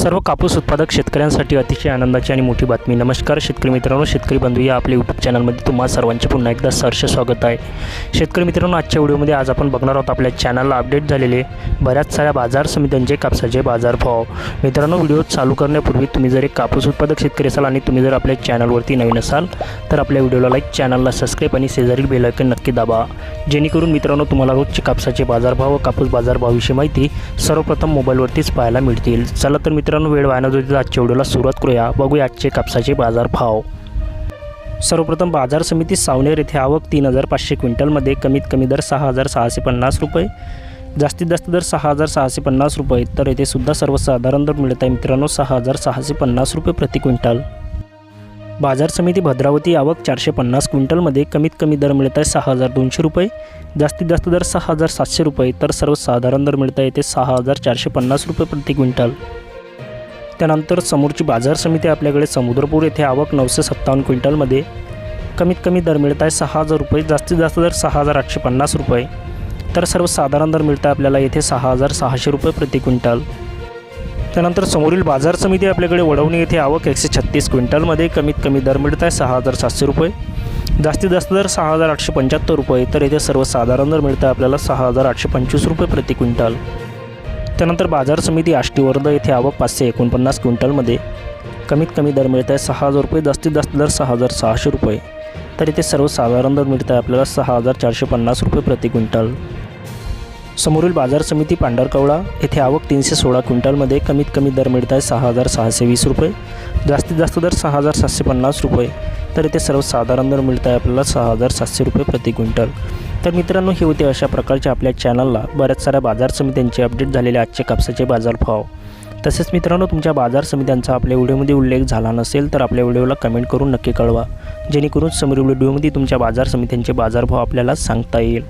सर्व कापूस उत्पादक शेतकऱ्यांसाठी अतिशय आनंदाची आणि मोठी बातमी. नमस्कार शेतकरी मित्रांनो शेतकरी बंधू या आपल्या यूट्यूब चॅनलमध्ये तुम्हा सर्वांचे पुन्हा एकदा सहर्ष स्वागत आहे. शेतकरी मित्रांनो आजच्या व्हिडिओमध्ये आज आपण बघणार आहोत आपल्या चॅनलला अपडेट झालेले बऱ्याच साऱ्या बाजार समित्यांचे कापसाचे बाजारभाव. मित्रांनो व्हिडिओ चालू करण्यापूर्वी तुम्ही जर एक कापूस उत्पादक शेतकरी असाल आणि तुम्ही जर आपल्या चॅनलवरती नवीन असाल तर आपल्या व्हिडिओला लाईक चॅनलला सबस्क्राईब आणि शेजारील बेलायकन नक्की दाबा. जेणेकरून मित्रांनो तुम्हाला रोजचे कापसाचे बाजारभाव व कापूस बाजारभावाविषयी माहिती सर्वप्रथम मोबाईलवरतीच पाहायला मिळतील. चला तर मित्रांनो वेळ वाहण्यात होती आजच्या व्हिडिओला सुरुवात करूया. बघूया आजचे कापसाचे बाजार भाव. सर्वप्रथम बाजार समिती सावनेर येथे आवक तीन हजार पाचशे क्विंटलमध्ये कमीत कमी दर सहा हजार सहाशे पन्नास रुपये जास्तीत जास्त दर सहा हजार सहाशे पन्नास रुपये तर येथे सुद्धा सर्वसाधारण दर मिळत आहे मित्रांनो सहा हजार सहाशे पन्नास रुपये प्रति क्विंटल. बाजार समिती भद्रावती आवक चारशे पन्नास क्विंटलमध्ये कमीत कमी दर मिळत आहे सहा हजार दोनशे रुपये जास्तीत जास्त दर सहा हजार सातशे रुपये तर सर्वसाधारण दर मिळत आहे येथे सहा हजार चारशे पन्नास रुपये प्रति क्विंटल. त्यानंतर समोरची बाजार समिती आपल्याकडे समुद्रपूर येथे आवक नऊशे सत्तावन्न क्विंटलमध्ये. कमीत कमी दर मिळत आहे सहा हजार रुपये जास्तीत जास्त दर सहा हजार आठशे पन्नास रुपये. तर सर्वसाधारण दर मिळत आहे आपल्याला येथे सहा हजार सहाशे रुपये प्रति क्विंटल. त्यानंतर समोरील बाजार समिती आपल्याकडे वडवणी येथे आवक एकशे छत्तीस क्विंटलमध्ये. कमीत कमी दर मिळत आहे सहा हजार सातशे रुपये. जास्तीत जास्त दर सहा हजार आठशे पंच्याहत्तर रुपये. तर येथे सर्वसाधारण दर मिळत आहे आपल्याला सहा हजार आठशे पंचवीस रुपये प्रति क्विंटल. त्यानंतर बाजार समिती आष्टीवर्ध येथे आवक पाचशे एकोणपन्नास क्विंटलमध्ये कमीत कमी दर मिळत आहे सहा हजार रुपये जास्तीत जास्त दर सहा हजार सहाशे रुपये. तर इथे सर्वसाधारण दर मिळत आहे आपल्याला सहा हजार चारशे पन्नास रुपये प्रति क्विंटल. समोरील बाजार समिती पांढरकवडा येथे आवक तीनशे सोळा क्विंटलमध्ये कमीत कमी दर मिळत आहे सहा हजार सहाशे वीस रुपये जास्तीत जास्त दर सहा हजार सातशे पन्नास रुपये. तर इथे सर्वसाधारण दर मिळत आहे आपल्याला सहा हजार सातशे रुपये प्रति क्विंटल. तर मित्रांनो हे होते अशा प्रकारचे आपल्या चॅनलला बऱ्याच साऱ्या बाजार समित्यांचे अपडेट झालेले आजचे कापसाचे बाजारभाव. तसेच मित्रांनो तुमच्या बाजार समित्यांचा आपल्या व्हिडिओमध्ये उल्लेख झाला नसेल तर आपल्या व्हिडिओला कमेंट करून नक्की कळवा. जेणेकरून समोरील व्हिडिओमध्ये तुमच्या बाजार समित्यांचे बाजारभाव आपल्याला सांगता येईल.